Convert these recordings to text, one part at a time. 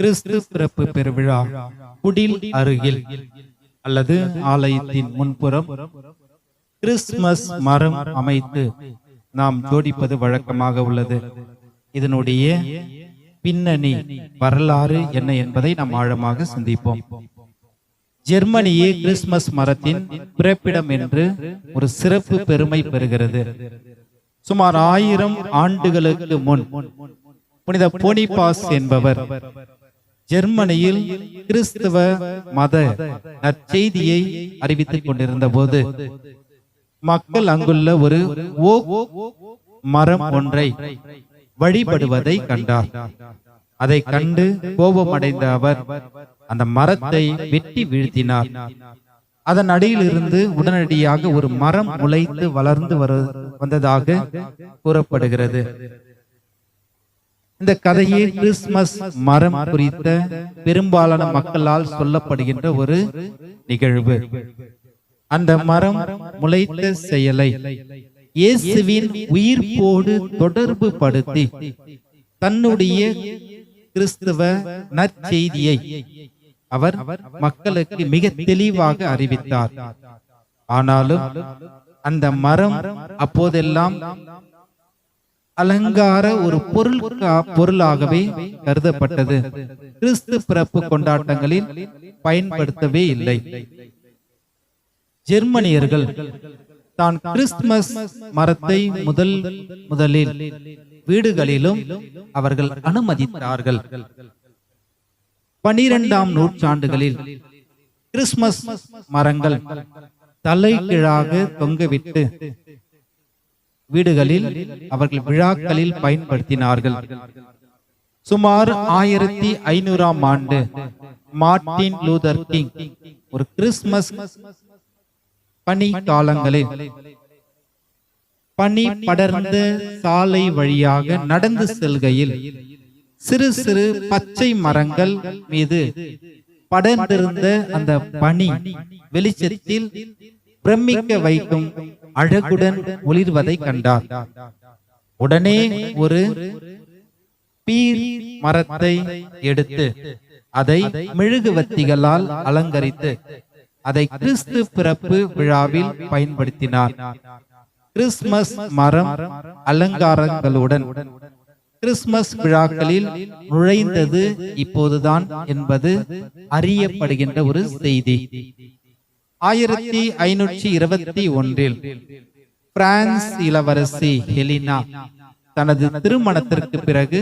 கிறிஸ்து பிறப்பு பெருவிழா குடில் அருகில் அல்லது ஆலயத்தின் முன்புறம் கிறிஸ்துமஸ் மரம் அமைத்து நாம் ஜோடிப்பது வழக்கமாக உள்ளது. இதனுடைய பின்னணி வரலாறு என்ன என்பதை நாம் ஆழமாக சிந்திப்போம். ஜெர்மனியே கிறிஸ்துமஸ் மரத்தின் பிறப்பிடம் என்று ஒரு சிறப்பு பெருமை பெறுகிறது. சுமார் ஆயிரம் ஆண்டுகளுக்கு முன் புனித போனிபாஸ் என்பவர். ஜெர்மனியில் கிறிஸ்துவ மத நற்செய்தியை அறிவித்துக் கொண்டிருந்த போது மக்கள் அங்குள்ள ஒரு மரம் ஒன்றை வழிபடுவதை கண்டார். அதை கண்டு கோபமடைந்த அவர் அந்த மரத்தை வெட்டி வீழ்த்தினார். அதன் அடியிலிருந்து உடனடியாக ஒரு மரம் முளைத்து வளர்ந்து வரு வந்ததாக கூறப்படுகிறது. இந்த கதையே கிறிஸ்துமஸ் மரம் குறித்த பெரும்பாலான மக்களால் சொல்லப்படுகின்ற ஒரு நிகழ்வு. அந்த மரம் முளைத்த செயலை இயேசுவின் உயிர்ப்போடு தொடர்பு படுத்தி தன்னுடைய கிறிஸ்துவ நற்செய்தியை அவர் மக்களுக்கு மிக தெளிவாக அறிவித்தார். ஆனாலும் அந்த மரம் அப்போதெல்லாம் அலங்கார ஒரு பொருள் பொருளாகவே கருதப்பட்டது. கிறிஸ்து பிறப்பு கொண்டாட்டங்களில் பயன்படுத்தவே இல்லை. ஜெர்மனியர்கள் தான் கிறிஸ்துமஸ் மரத்தை முதல் முதலில் வீடுகளிலும் அவர்கள் அனுமதித்தார்கள். பனிரெண்டாம் நூற்றாண்டுகளில் கிறிஸ்துமஸ் மரங்கள் தலைகீழாக தொங்கவிட்டு வீடுகளில் அவர்கள் விழாக்களில் பயன்படுத்தினார்கள். சுமார் ஆயிரத்தி ஐநூறாம் ஆண்டு மார்டின் லூதர் கிங் ஒரு கிறிஸ்துமஸ் பனி காலங்களில் பனி படர்ந்த சாலை வழியாக நடந்து செல்கையில் சிறு சிறு பச்சை மரங்கள் மீது படர்ந்திருந்த அந்த பனி வெளிச்சத்தில் பிரமிக்க வைக்கும் அழகுடன் ஒளிர்வதை கண்டார். உடனே ஒரு பீர் மரத்தை எடுத்து அதை மெழுகுவத்திகளால் அலங்கரித்து அதை கிறிஸ்து பிறப்பு விழாவில் பயன்படுத்தினார். கிறிஸ்துமஸ் மரம் அலங்காரங்களுடன் கிறிஸ்துமஸ் விழாக்களில் நுழைந்தது இப்போதுதான் என்பது அறியப்படுகின்ற ஒரு செய்தி. ஆயிரத்தி ஐநூற்றி இருபத்தி ஒன்றில் பிரான்ஸ் இளவரசி ஹெலினா தனது திருமணத்திற்கு பிறகு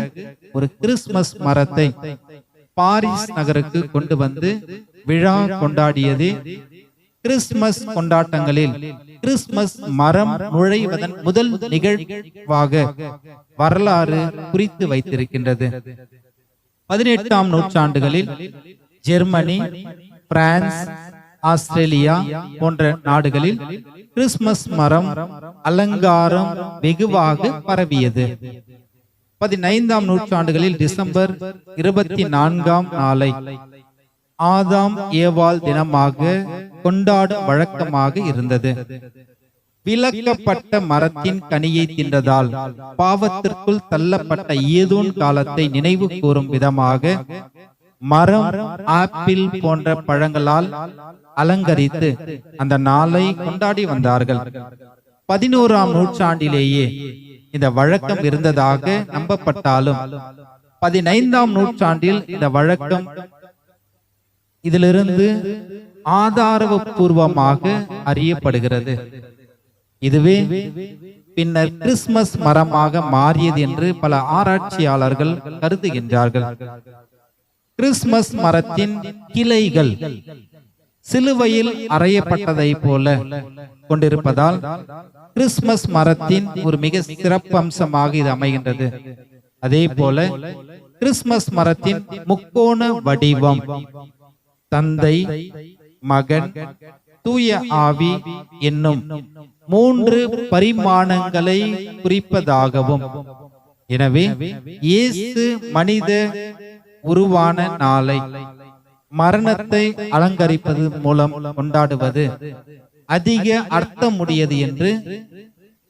ஒரு கிறிஸ்துமஸ் மரத்தை பாரிஸ் நகருக்கு கொண்டு வந்து விழா கொண்டாடியது. கிறிஸ்துமஸ் கொண்டாட்டங்களில் கிறிஸ்துமஸ் மரம் நுழைவதன் முதல் நிகழ்வாக வரலாறு குறித்து வைத்திருக்கின்றது. பதினெட்டாம் நூற்றாண்டுகளில் ஜெர்மனி பிரான்ஸ் ஆஸ்திரேலியா போன்ற நாடுகளில் கிறிஸ்துமஸ் மரம் அலங்காரம் வெகுவாக பரவியது. பதினைந்தாம் நூற்றாண்டுகளில் டிசம்பர் இருபத்தி நான்காம் நாளை ஆதாம் ஏவாள் தினமாக கொண்டாடும் வழக்கமாக இருந்தது. விலக்கப்பட்ட மரத்தின் கனியை தின்றதால் பாவத்திற்குள் தள்ளப்பட்ட ஏதோன் காலத்தை நினைவு கூறும் விதமாக மரம் ஆப்பிள் போன்ற பழங்களால் அலங்கரித்து அந்த நாளை கொண்டாடி வந்தார்கள். பதினோராம் நூற்றாண்டிலேயே இந்த வழக்கம் இருந்ததாக நம்பப்பட்டாலும் பதினைந்தாம் நூற்றாண்டில் இந்த வழக்கம் இதிலிருந்து ஆதாரபூர்வமாக அறியப்படுகிறது. இதுவே பின்னர் கிறிஸ்துமஸ் மரமாக மாறியது என்று பல ஆராய்ச்சியாளர்கள் கருதுகின்றார்கள். கிறிஸ்துமஸ் மரத்தின் கிளைகள் சிலுவையில் அறையப்பட்டதை போல கொண்டிருப்பதால் கிறிஸ்துமஸ் மரத்தின் ஒரு மிக சிறப்பு அம்சமாக இது அமைகின்றது. அதே போல கிறிஸ்துமஸ் மரத்தின் முக்கோண வடிவம் தந்தை மகன் தூய ஆவி என்னும் மூன்று பரிமாணங்களை குறிப்பதாகவும் எனவே இயேசு மனித உருவான நாளை மரணத்தை அலங்கரிப்பது மூலம் கொண்டாடுவது அதிக அர்த்தமுடையது என்று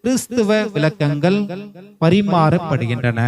கிறிஸ்துவ விளக்கங்கள் பரிமாறப்படுகின்றன.